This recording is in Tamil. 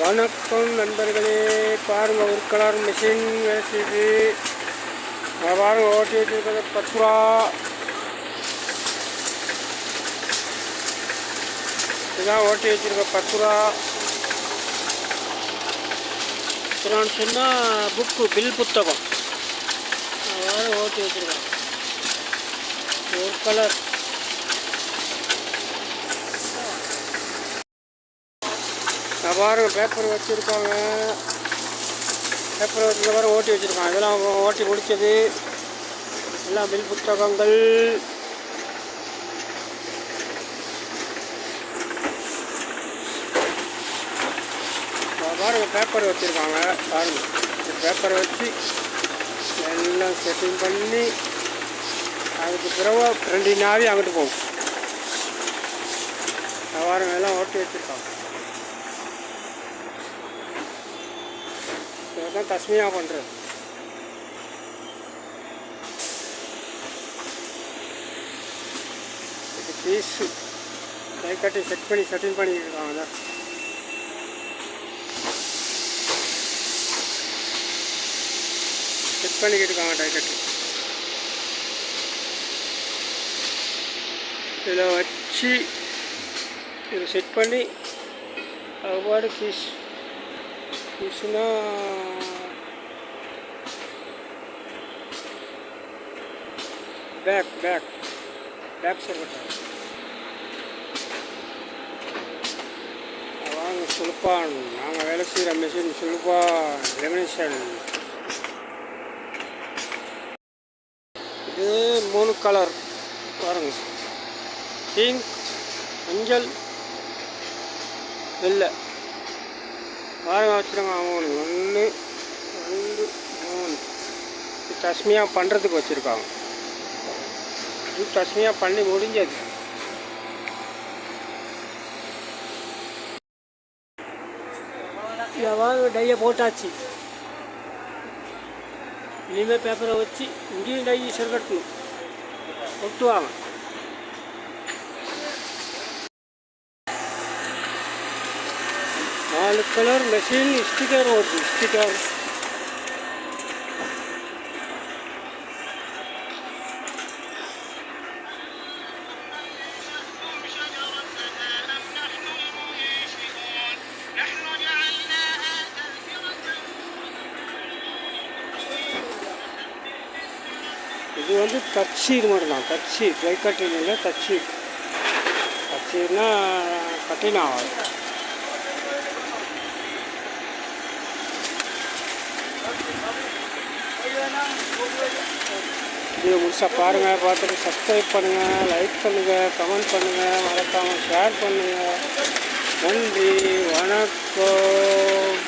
வணக்கம் நண்பர்களே. பாருங்க ஒரு கலர் மிஷின் வேலை செய்யுது அதை பாருங்க ஓட்டி வச்சிருக்கிறது பத்து ரூபா இதுதான் ஓட்டி வச்சிருக்க பத்து ரூபா அப்புறம் சொன்னால் புக்கு பில் புத்தகம். வேறு ஓட்டி வச்சிருக்கேன். ஒரு கலர் பாருங்கள் பாருங்க பேப்பர் வச்சுருக்காங்க. பேப்பர் வச்சுருக்க பாரு ஓட்டி வச்சுருக்காங்க. இதெல்லாம் ஓட்டி முடிச்சது. எல்லாம் பில் புத்தகங்கள். நான் பாருங்க பேப்பர் வச்சுருக்காங்க. பாருங்க. பேப்பரை வச்சு எல்லாம் செட்டிங் பண்ணி அதுக்கு பிறகு ரெண்டு நாவி அங்கிட்டு போகும். நான் எல்லாம் ஓட்டி வச்சுருக்காங்க. இதுதான் தஸ்மியாக பண்ணுறது இது பீஸு கை கட்டி செட் பண்ணி செட்டில் பண்ணிக்கிட்டு தான் செட் பண்ணிக்கிட்டு இருக்காங்க டை கட்டி. இதில் வச்சு இதை செட் பண்ணி அவ்வாறு ஃபீஸ் ஃபீஸ்னா பேக் பேக் பேக் சர்வட்டாங்க வாங்க சுலுப்பான் நாங்கள் வேலை செய்கிற மிஷின் சுலுப்பா லெமினேஷன் இது மூணு கலர் பாருங்க. பிங்க் மஞ்சள் வெள்ளை. பாருங்க வச்சுருங்க அவங்களுக்கு ஒன்று ரெண்டு மூணு. தஸ்மியாக பண்ணுறதுக்கு வச்சுருக்காங்க. இது தஸ்மியாக பண்ணி முடிஞ்சது எவ்வாறு டையை போட்டாச்சு இனிமேல் பேப்பரை வச்சு இங்கேயும் டை செருக்கட்டணும் ஒட்டுவாங்க நாலு கலர் மெஷின் ஸ்டிக்கர் ஓட்டு ஸ்டிக்கர் இது வந்து தச்சீர் மட்டும்தான் தச்சீர் கை கட்டிங் இல்லை தச்சீர் தச்சீர்னா கட்டிங் ஆகாது இது முழுசாக பாருங்கள் பார்த்துட்டு சப்ஸ்கிரைப் பண்ணுங்கள் லைக் பண்ணுங்கள் கமெண்ட் பண்ணுங்கள் மறக்காமல் ஷேர் பண்ணுங்கள் நன்றி வணக்கம்.